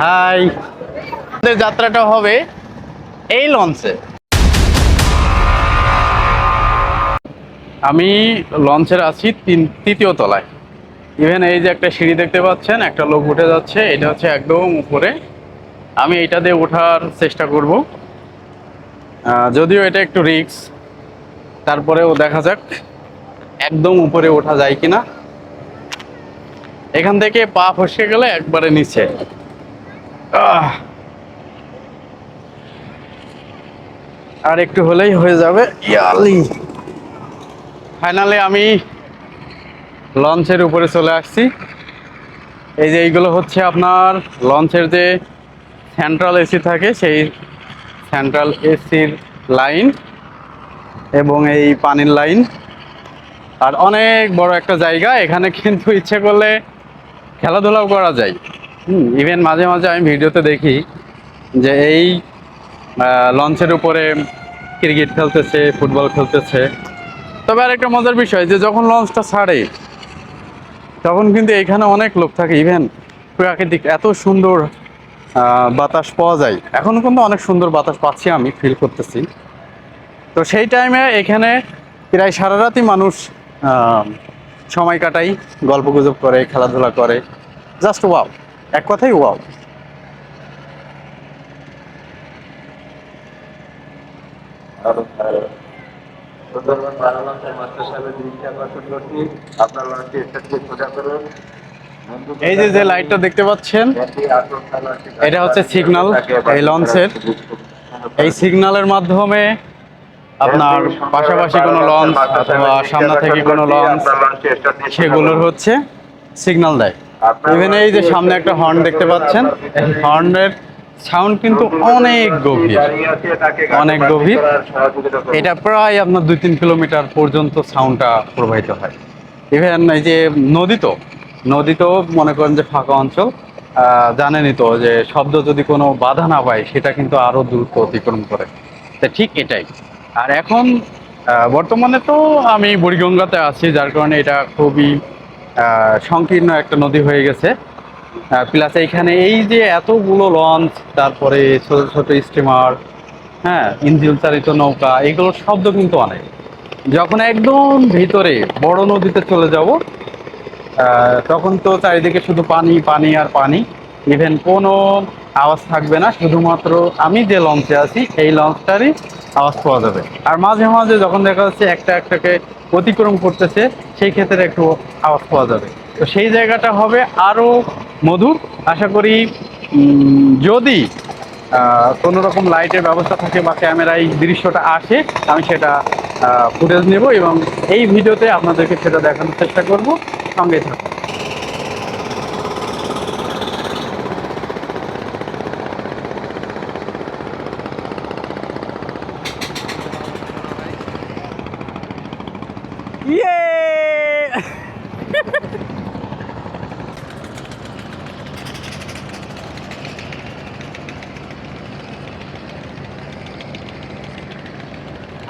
High যাত্রাটা হবে এই লঞ্চে। আমি লঞ্চের আছি তিন তৃতীয় তলায়। ইভেন এই যে একটা সিঁড়ি দেখতে পাচ্ছেন, একটা লোক উঠে যাচ্ছে, এটা হচ্ছে একদম উপরে। আমি এটা দিয়ে ওঠার চেষ্টা করব। যদিও এটা একটু রিস্ক, তারপরেও দেখা যাক একদম উপরে ওঠা যায় কিনা। এখান থেকে পা ফসকে গেলে একবারে নিচে। আর একটু হলেই হয়ে যাবে। ইয়ালি! ফাইনালি আমি লঞ্চের উপরে চলে আসছি। এই যে এইগুলো হচ্ছে আপনার লঞ্চের যে সেন্ট্রাল এসি থাকে, সেই সেন্ট্রাল এসির লাইন এবং এই পানির লাইন আর অনেক বড় একটা জায়গা, এখানে কিন্তু ইচ্ছে করলে খেলাধুলাও করা যায়। হুম। ইভেন মাঝে মাঝে আমি ভিডিওতে দেখি যে এই লঞ্চের উপরে ক্রিকেট খেলতেছে ফুটবল খেলতেছে। তবে আর একটা মজার বিষয় যে যখন লঞ্চটা ছাড়ে তখন কিন্তু এখানে অনেক লোক থাকে। ইভেন প্রাকৃতিক এত সুন্দর বাতাস পাওয়া যায়। এখনও কিন্তু অনেক সুন্দর বাতাস পাচ্ছি আমি ফিল করতেছি। তো সেই টাইমে এখানে প্রায় সারা রাতই মানুষ সময় কাটাই গল্প গুজব করে খেলাধুলা করে। জাস্ট ওয়াও এক কথাই ওয়াও এই যে যে লাইটটা দেখতে পাচ্ছেন এটা হচ্ছে signal, এই লঞ্চের। এই সিগন্যালের মাধ্যমে আপনার পাশাপাশি কোনো লঞ্চ অথবা সামনে থেকে কোনো লঞ্চ সেগুলোর হচ্ছে সিগন্যাল দেয়। ইভেন এই যে সামনে একটা হর্ন দেখতে পাচ্ছেন এই হর্নের সাউন্ড কিন্তু অনেক গভীর অনেক গভীর। এটা প্রায় আপনার দুই তিন কিলোমিটার পর্যন্ত সাউন্ডটা প্রবাহিত হয়। ইভেন এই যে নদী তো নদী তো মনে করেন যে ফাঁকা অঞ্চল জানেনই তো যে শব্দ যদি কোনো বাধা না পায় সেটা কিন্তু আরও দ্রুত অতিক্রম করে। তা ঠিক এটাই। আর এখন বর্তমানে তো আমি বুড়িগঙ্গাতে আছি যার কারণে এটা খুবই সংকীর্ণ একটা নদী হয়ে গেছে। প্লাস এইখানে এই যে এতগুলো লঞ্চ তারপরে ছোট ছোট স্টিমার হ্যাঁ ইঞ্জিন চালিত নৌকা, এগুলোর শব্দ কিন্তু অনেক। যখন একদম ভিতরে বড় নদীতে চলে যাব তখন তো চারিদিকে শুধু পানি পানি আর পানি। ইভেন কোনো আওয়াজ থাকবে না, শুধুমাত্র আমি যে লঞ্চে আছি এই লঞ্চটারই আওয়াজ পাওয়া যাবে। আর মাঝে মাঝে যখন দেখা যাচ্ছে একটা একটাকে অতিক্রম করতেছে, সেই ক্ষেত্রে একটু আওয়াজ পাওয়া যাবে। তো সেই জায়গাটা হবে আরও মধুর। আশা করি যদি কোনো রকম লাইটের ব্যবস্থা থাকে বা ক্যামেরায় দৃশ্যটা আসে, আমি সেটা ফুটেজ নেব এবং এই ভিডিওতে আপনাদেরকে সেটা দেখানোর চেষ্টা করব। সঙ্গে থাকুন ইয়ে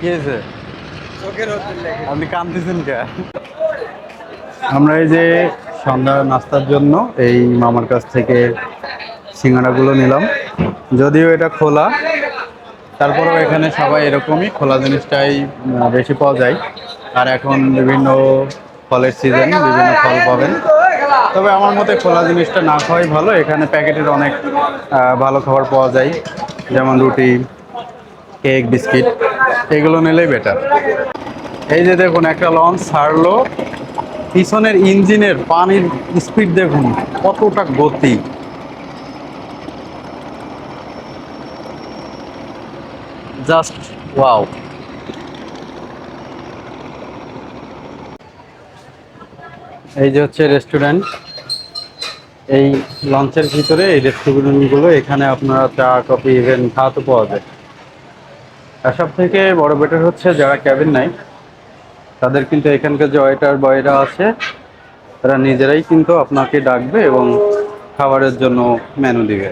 কি হয়েছে? আপনি কাঁদতেছেন কে? আমরা এই যে সন্ধ্যা নাস্তার জন্য এই মামার কাছ থেকে সিঙ্গাড়াগুলো নিলাম। যদিও এটা খোলা তারপরেও এখানে সবাই এরকমই খোলা জিনিসটাই বেশি পাওয়া যায়। আর এখন বিভিন্ন ফলের সিজন বিভিন্ন ফল পাবেন। তবে আমার মতে খোলা জিনিসটা না খাওয়াই ভালো। এখানে প্যাকেটের অনেক ভালো খাবার পাওয়া যায়। যেমন রুটি কেক, বিস্কিট, এগুলো নিলেই বেটার এই যে দেখুন, একটা লঞ্চ ছাড়লো। পিছনের ইঞ্জিনের পানির স্পিড দেখুন, কতটা গতি। জাস্ট ওয়াও এই যে হচ্ছে রেস্টুরেন্ট এই লঞ্চের ভিতরে এই রেস্টুরেন্টগুলো এখানে আপনারা চা কফি ইভেন খাওয়াতে পাওয়া যায়। আর সব থেকে বড় বেটার হচ্ছে যারা ক্যাবিন নাই, তাদের কিন্তু এখানকার যে ওয়েটার বয়রা আছে, তারা নিজেরাই কিন্তু আপনাকে ডাকবে এবং খাবারের জন্য মেনু দিবে।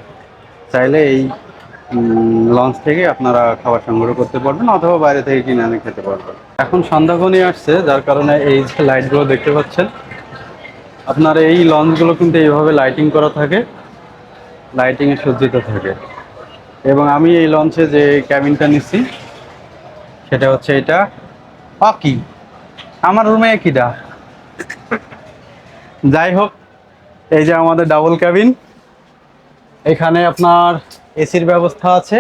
চাইলে এই লঞ্চ থেকে আপনারা খাবার সংগ্রহ করতে পারবেন অথবা বাইরে থেকে কিনে এনে খেতে পারবেন। এখন সন্ধ্যাক্ষণই আসছে, যার কারণে এই যে লাইটগুলো দেখতে পাচ্ছেন, আপনার এই লঞ্চগুলো কিন্তু এইভাবে লাইটিং করা থাকে লাইটিংয়ে সজ্জিত থাকে। এবং আমি এই লঞ্চে যে ক্যাবিনটা নিচ্ছি সেটা হচ্ছে এটা। আ কি আমার রুমে কিটা যাই হোক, এই যে আমাদের ডাবল ক্যাবিন এখানে আপনার এসির ব্যবস্থা আছে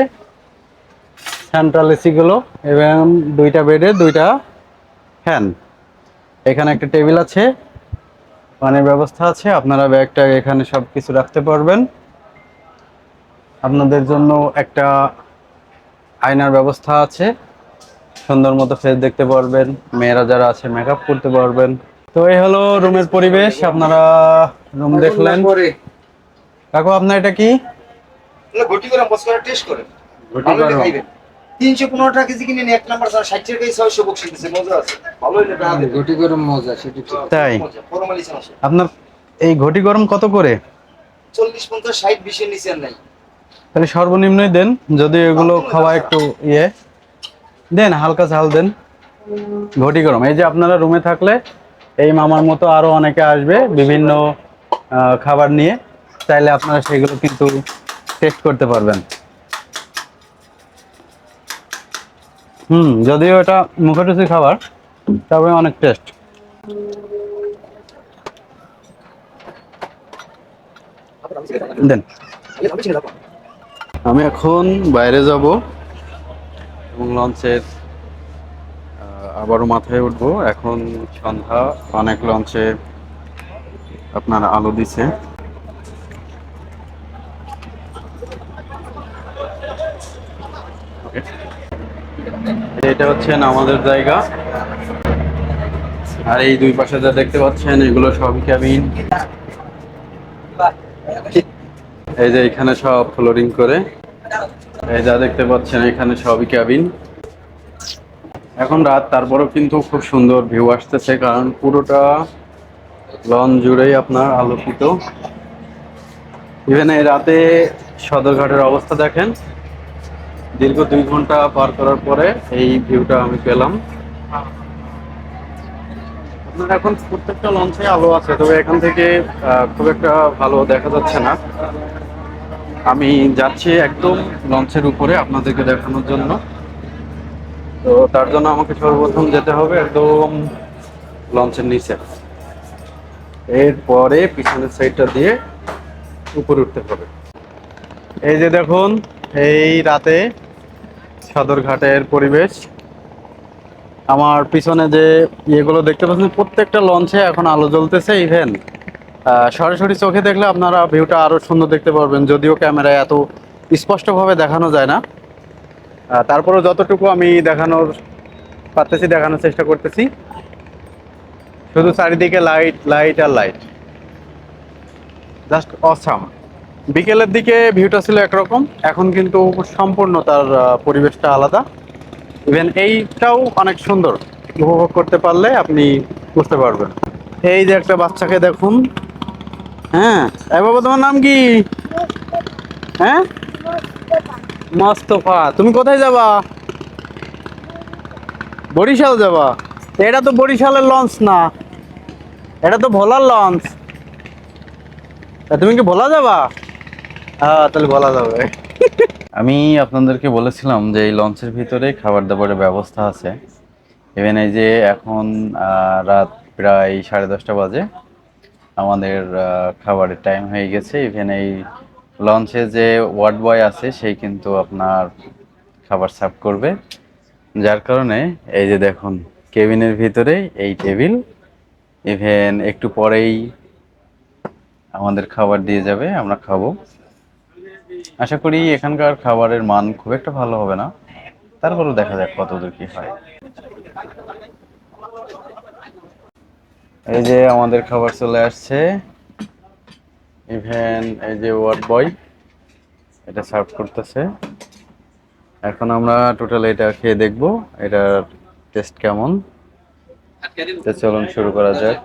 সেন্ট্রাল এসিগুলো, এবং দুইটা বেডে দুইটা ফ্যান এখানে একটা টেবিল আছে পানির ব্যবস্থা আছে, আপনারা ব্যাগটা এখানে সব কিছু রাখতে পারবেন। আপনাদের জন্য একটা আয়নার ব্যবস্থা আছে। সুন্দর মতো ফেস দেখতে পারবেন মেয়েরা যারা আছে মেকআপ করতে পারবেন। তো এই হলো রুমের পরিবেশ আপনারা রুম দেখলেন। কাকু আপনার এটা কি? ঘটি করে বস করে টেস্ট করে। ঘটি গরম। খাইবেন তিনশো পনেরো টাকা কেজি কিনে নিয়ে এক নাম্বার ষাট টাকা কেজি ছয়শো বক্সি মজা আছে। ভালো হলে টাকা দেবে গরম মজা সেটা ঠিক। তাই? আছে। আপনার এই ঘটি গরম কত করে? চল্লিশ পঞ্চাশ ষাট বিশের নিচে নাই। তাহলে সর্বনিম্নই দেন যদি এগুলো খাওয়া একটু ইয়ে। দেন হালকা ঝাল দেন। ঘটি গরম। এই যে আপনারা রুমে থাকলে এই মামার মতো আরও অনেকে আসবে বিভিন্ন খাবার নিয়ে। চাইলে আপনারা সেগুলো কিন্তু টেস্ট করতে পারবেন। হুম যদিও এটা মুখটুসি খাবার তবে অনেক টেস্ট দেন। আমি এখন বাইরে যাব এবং লঞ্চের আবারও মাথায় উঠবো। এখন সন্ধ্যা, অনেক লঞ্চে আপনার আলো দিছে। এটা হচ্ছেন আমাদের জায়গা। আর এই দুই পাশে যা দেখতে পাচ্ছেন, এগুলো সবই ক্যাবিন এই যে এখানে সব ফ্লোরিং করে। এই যা দেখতে পাচ্ছেন, এখানে সবই ক্যাবিন এখন রাত, তারপরেও কিন্তু খুব সুন্দর ভিউ আসতেছে, কারণ পুরোটা লন জুড়েই আপনার আলোকিত। ইভেন এই রাতে সদরঘাটের অবস্থা দেখেন, দীর্ঘ দুই ঘণ্টা পার করার পরে এই ভিউটা আমি পেলাম। আপনার এখন প্রত্যেকটা লঞ্চে আলো আছে, তবে এখান থেকে খুব একটা ভালো দেখা যাচ্ছে না। আমি যাচ্ছি একদম লঞ্চের উপরে আপনাদেরকে দেখানোর জন্য। তো তার জন্য আমাকে সর্বপ্রথম যেতে হবে একদম লঞ্চের নিচে। এরপরে পিছনের সাইডটা দিয়ে উপরে উঠতে হবে। এই যে দেখুন, এই রাতে সদরঘাটের পরিবেশ। আমার পিছনে যে ইয়েগুলো দেখতে পাচ্ছেন, প্রত্যেকটা লঞ্চে এখন আলো জ্বলতেছে ইভেন সরাসরি চোখে দেখলে আপনারা ভিউটা আরও সুন্দর দেখতে পারবেন, যদিও ক্যামেরায় এত স্পষ্টভাবে দেখানো যায় না। তারপরেও যতটুকু আমি দেখানোর, পারতেছি দেখানোর চেষ্টা করতেছি। শুধু চারিদিকে লাইট লাইট আর লাইট জাস্ট অসাম বিকেলের দিকে ভিউটা ছিল একরকম, এখন কিন্তু সম্পূর্ণ তার পরিবেশটা আলাদা। ইভেন এইটাও অনেক সুন্দর। উপভোগ করতে পারলে আপনি বুঝতে পারবেন। এই যে একটা বাচ্চাকে দেখুন হ্যাঁ? এ বাবা তোমার নাম কি? হ্যাঁ? মোস্তফা। তুমি কোথায় যাবা? বরিশাল যাবা? এটা তো বরিশালের লঞ্চ না। এটা তো ভোলার লঞ্চ। তুমি কি ভোলা যাবা? হ্যাঁ তাহলে ভোলা যাবে। আমি আপনাদেরকে বলেছিলাম যে এই লঞ্চের ভিতরে খাবার দাবারের ব্যবস্থা আছে। ইভেন এই যে এখন রাত প্রায় সাড়ে দশটা বাজে। আমাদের খাবারের টাইম হয়ে গেছে। ইভেন এই লঞ্চে যে ওয়ার্ড বয় আছে, সেই কিন্তু আপনার খাবার সার্ভ করবে। যার কারণে এই যে দেখুন কেবিনের ভিতরে এই টেবিল ইভেন একটু পরেই আমাদের খাবার দিয়ে যাবে, আমরা খাব। আশা করি এখানকার খাবারের মান খুব একটা ভালো হবে না। তারপরেও দেখা যাক কতদূর কি হয়। এই যে আমাদের খাবার চলে আসছে। ইভেন এই যে ওয়ার্ড বয়, এটা সার্ভ করতেছে। এখন আমরা টোটাল এটা খেয়ে দেখব, এটার টেস্ট কেমন। চলুন শুরু করা যাক।